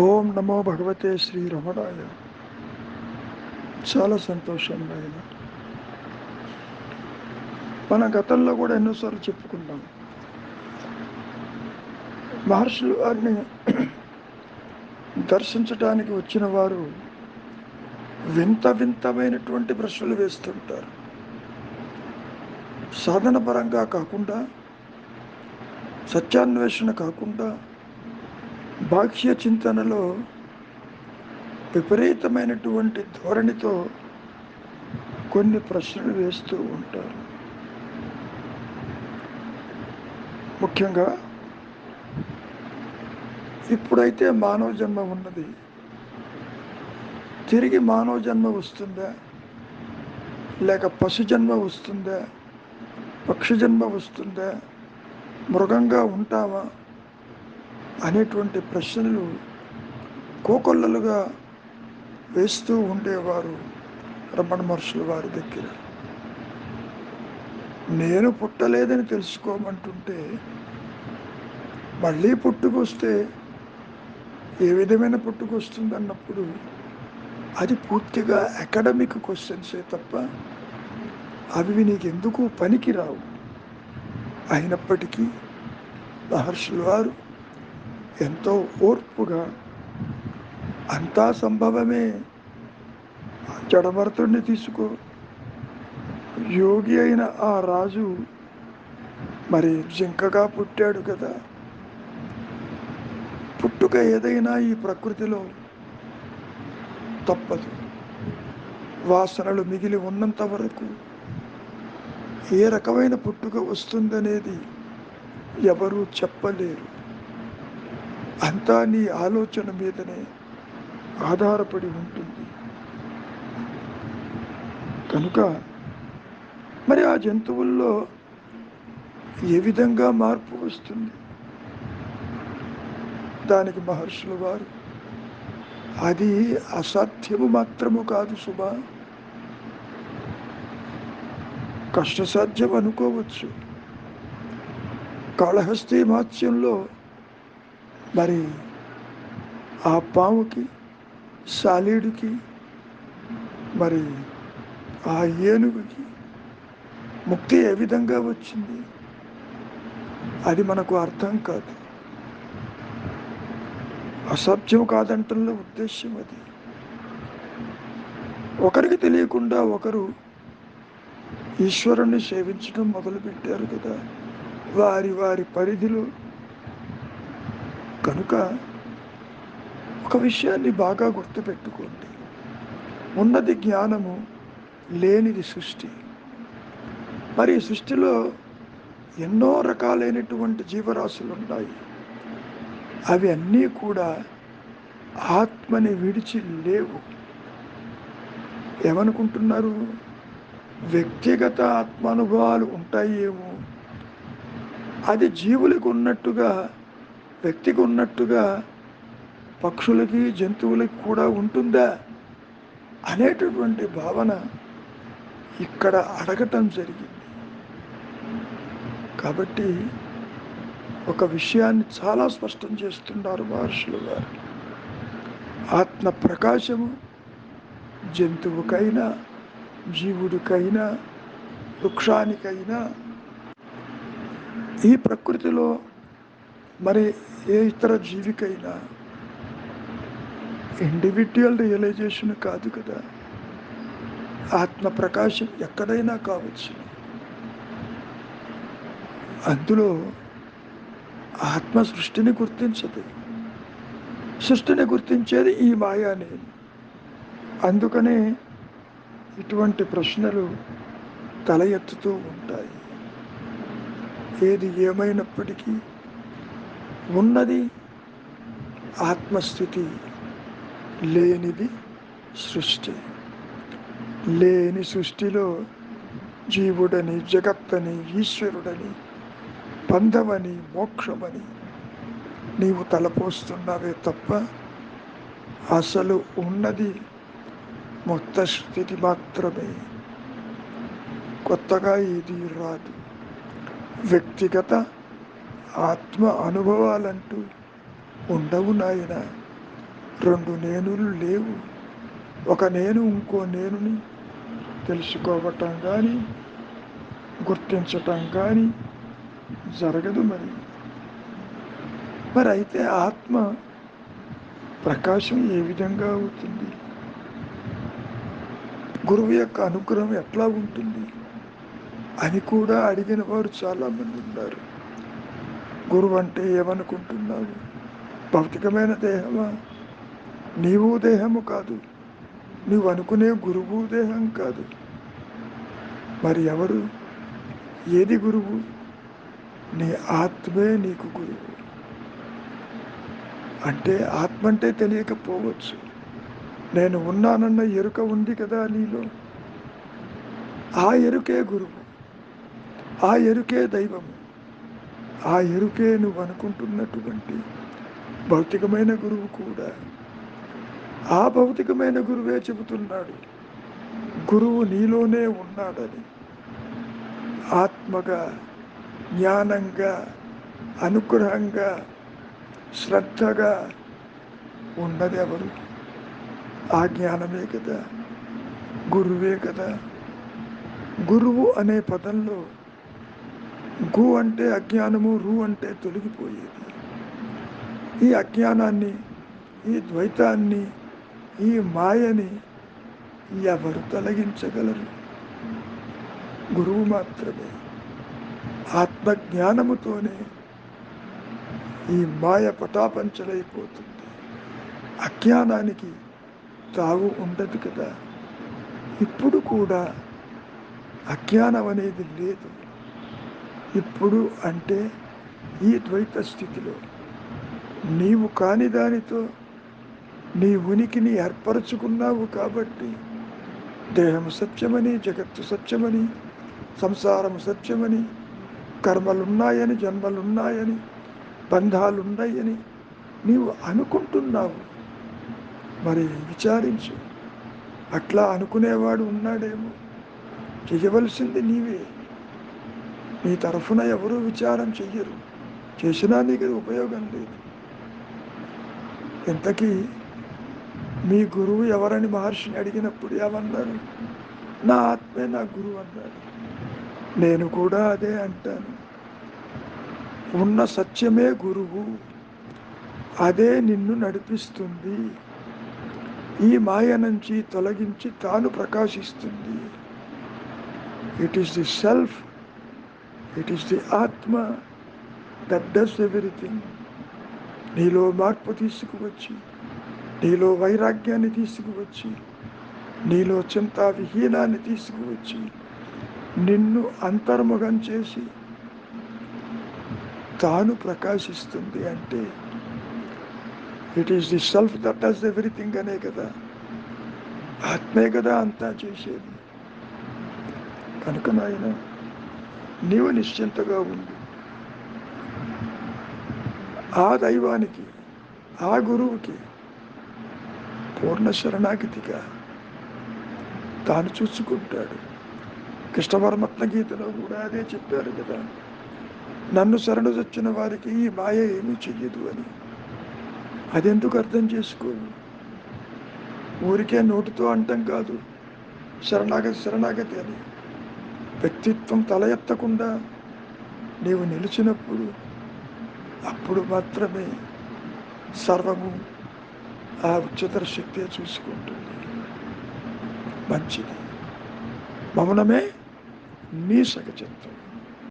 ఓం నమో భగవతే శ్రీ రమణాయ. చాలా సంతోషం ఆయన మన గతంలో కూడా ఎన్నోసార్లు చెప్పుకున్నాం. మహర్షులు వారిని దర్శించడానికి వచ్చిన వారు వింత వింతమైనటువంటి ప్రశ్నలు వేస్తుంటారు. సాధన పరంగా కాకుండా సత్యాన్వేషణ కాకుండా భాష్య చింతనలో విపరీతమైనటువంటి ధోరణితో కొన్ని ప్రశ్నలు వేస్తూ ఉంటారు. ముఖ్యంగా ఇప్పుడైతే మానవ జన్మ ఉన్నది. తిరిగి మానవ జన్మ వస్తుందా? లేక పశు జన్మ వస్తుందా? పక్షి జన్మ వస్తుందా? మృగంగా ఉంటామా? అనేటువంటి ప్రశ్నలు కోకొల్లలుగా వేస్తూ ఉండేవారు రమణ మహర్షుల వారి దగ్గర. నేను పుట్టలేదని తెలుసుకోమంటుంటే మళ్ళీ పుట్టుకొస్తే ఏ విధమైన పుట్టుకొస్తుంది అన్నప్పుడు అది పూర్తిగా అకాడమిక్ క్వశ్చన్సే తప్ప అవి నీకు ఎందుకు పనికి రావు అయినప్పటికీ మహర్షులు వారు ఎంతో ఓర్పుగా అంతా సంభవమే. జడభరతుడిని తీసుకో. యోగి అయిన ఆ రాజు మరి జింకగా పుట్టాడు కదా. పుట్టుక ఏదైనా ఈ ప్రకృతిలో తప్పదు. వాసనలు మిగిలి ఉన్నంత వరకు ఏ రకమైన పుట్టుక వస్తుందనేది ఎవరూ చెప్పలేరు. అంతా నీ ఆలోచన మీదనే ఆధారపడి ఉంటుంది. కనుక మరి ఆ జంతువుల్లో ఏ విధంగా మార్పు వస్తుంది? దానికి మహర్షులు వారు అది అసాధ్యము మాత్రము కాదు శుభ కష్టసాధ్యం అనుకోవచ్చు. కాళహస్తి మహత్యంలో మరి ఆ పాముకి సాలీడుకి మరి ఆ ఏనుగుకి ముక్తి ఏ విధంగా వచ్చింది? అది మనకు అర్థం కాదు. అసభ్యం కాదంటంలో ఉద్దేశ్యం అది. ఒకరికి తెలియకుండా ఒకరు ఈశ్వరుణ్ణి సేవించడం మొదలుపెట్టారు కదా. వారి వారి పరిధిలో కనుక ఒక విషయాన్ని బాగా గుర్తుపెట్టుకోండి. ఉన్నది జ్ఞానము లేనిది సృష్టి. మరి సృష్టిలో ఎన్నో రకాలైనటువంటి జీవరాశులు ఉన్నాయి అవి అన్నీ కూడా ఆత్మని విడిచి లేవు. ఏమనుకుంటున్నారు? వ్యక్తిగత ఆత్మానుభవాలు ఉంటాయేమో. అది జీవులకు ఉన్నట్టుగా వ్యక్తికి ఉన్నట్టుగా పక్షులకి జంతువులకి కూడా ఉంటుందా అనేటటువంటి భావన ఇక్కడ అడగటం జరిగింది. కాబట్టి ఒక విషయాన్ని చాలా స్పష్టం చేస్తున్నారు మహర్షులు గారు. ఆత్మ ప్రకాశము జంతువుకైనా జీవుడికైనా వృక్షానికైనా ఈ ప్రకృతిలో మరి ఏ ఇతర జీవికైనా ఇండివిజువల్ రియలైజేషన్ కాదు కదా. ఆత్మ ప్రకాశం ఎక్కడైనా కావచ్చు. అందులో ఆత్మ సృష్టిని గుర్తించదు. సృష్టిని గుర్తించేది ఈ మాయానే. అందుకనే ఇటువంటి ప్రశ్నలు తల ఎత్తుతూ ఉంటాయి. ఏది ఏమైనప్పటికీ ఉన్నది ఆత్మస్థితి లేనిది సృష్టి. లేని సృష్టిలో జీవుడని జగత్తని ఈశ్వరుడని బంధమని మోక్షమని నీవు తలపోస్తున్నావే తప్ప అసలు ఉన్నది మొత్త స్థితి మాత్రమే. కొత్తగా ఏది రాదు. వ్యక్తిగత ఆత్మ అనుభవాలంటూ ఉండవు నాయన. రెండు నేనులు లేవు. ఒక నేను ఇంకో నేనుని తెలుసుకోవటం కానీ గుర్తించటం కానీ జరగదు మరి. మరి అయితే ఆత్మ ప్రకాశం ఏ విధంగా అవుతుంది? గురువు యొక్క అనుగ్రహం ఎట్లా ఉంటుంది? అని కూడా అడిగిన వారు చాలామంది ఉన్నారు. గురువు అంటే ఏమనుకుంటున్నావు? భౌతికమైన దేహమా? నీవు దేహము కాదు. నువ్వు అనుకునే గురువు దేహం కాదు. మరి ఎవరు? ఏది గురువు? నీ ఆత్మే నీకు గురువు. అంటే ఆత్మ అంటే తెలియకపోవచ్చు. నేను ఉన్నానన్న ఎరుక ఉంది కదా నీలో? ఆ ఎరుకే గురువు. ఆ ఎరుకే దైవము. ఆ ఎరుకే నువ్వు అనుకుంటున్నటువంటి భౌతికమైన గురువు కూడా ఆ భౌతికమైన గురువే చెబుతున్నాడు. గురువు నీలోనే ఉన్నాడని ఆత్మగా జ్ఞానంగా అనుగ్రహంగా శ్రద్ధగా ఉన్నది ఎవరు? ఆ జ్ఞానమే కదా గురువే కదా. గురువు అనే పదంలో గు అంటే అజ్ఞానము రు అంటే తొలగిపోయేది. ఈ అజ్ఞానాన్ని ఈ ద్వైతాన్ని ఈ మాయని ఎవరు తొలగించగలరు? గురువు మాత్రమే. ఆత్మజ్ఞానముతోనే ఈ మాయ పటాపంచలైపోతుంది. అజ్ఞానానికి తావు ఉండదు కదా. ఇప్పుడు కూడా అజ్ఞానం అనేది లేదు. ఇప్పుడు అంటే ఈ ద్వైత స్థితిలో నీవు కాని దానితో నీ ఉనికిని ఏర్పరచుకున్నావు కాబట్టి దేహము సత్యమని జగత్తు సత్యమని సంసారము సత్యమని కర్మలున్నాయని జన్మలున్నాయని బంధాలున్నాయని నీవు అనుకుంటున్నావు. మరి విచారించు. అట్లా అనుకునేవాడు ఉన్నాడేమో. చేయవలసింది నీవే. నీ తరఫున ఎవరూ విచారం చెయ్యరు. చేసినా నీకు ఉపయోగం లేదు. ఇంతకీ మీ గురువు ఎవరని మహర్షిని అడిగినప్పుడు ఏమన్నారు? నా ఆత్మే నా గురువు అన్నాడు. నేను కూడా అదే అంటాను. ఉన్న సత్యమే గురువు. అదే నిన్ను నడిపిస్తుంది. ఈ మాయ నుంచి తొలగించి తాను ప్రకాశిస్తుంది. It is the self it is the ఆత్మ దట్ డస్ ఎవ్రీథింగ్ నీలో మార్పు తీసుకువచ్చి నీలో వైరాగ్యాన్ని తీసుకువచ్చి నీలో చింతా విహీనాన్ని తీసుకువచ్చి నిన్ను అంతర్ముఖం చేసి తాను ప్రకాశిస్తుంది అంటే it is the self that does everything అనే కదా. ఆత్మే కదా అంతా చేసేది. కనుక నాయన నీవు నిశ్చింతగా ఉండు. ఆ దైవానికి ఆ గురువుకి పూర్ణ శరణాగతిగా తాను చూసుకుంటాడు. కృష్ణపరమత్న గీతలో కూడా అదే చెప్పారు కదా. నన్ను శరణు వచ్చిన వారికి ఈ మాయ ఏమీ చెయ్యదు అని. అదెందుకు అర్థం చేసుకో? ఊరికే నోటితో అంటం కాదు. శరణాగతి శరణాగతి అని. వ్యక్తిత్వం తల ఎత్తకుండా నీవు నిలిచినప్పుడు అప్పుడు మాత్రమే సర్వము ఆ ఉచితర శక్తి చూసుకుంటుంది. మంచిది. మౌనమే నీ సగచిత్వం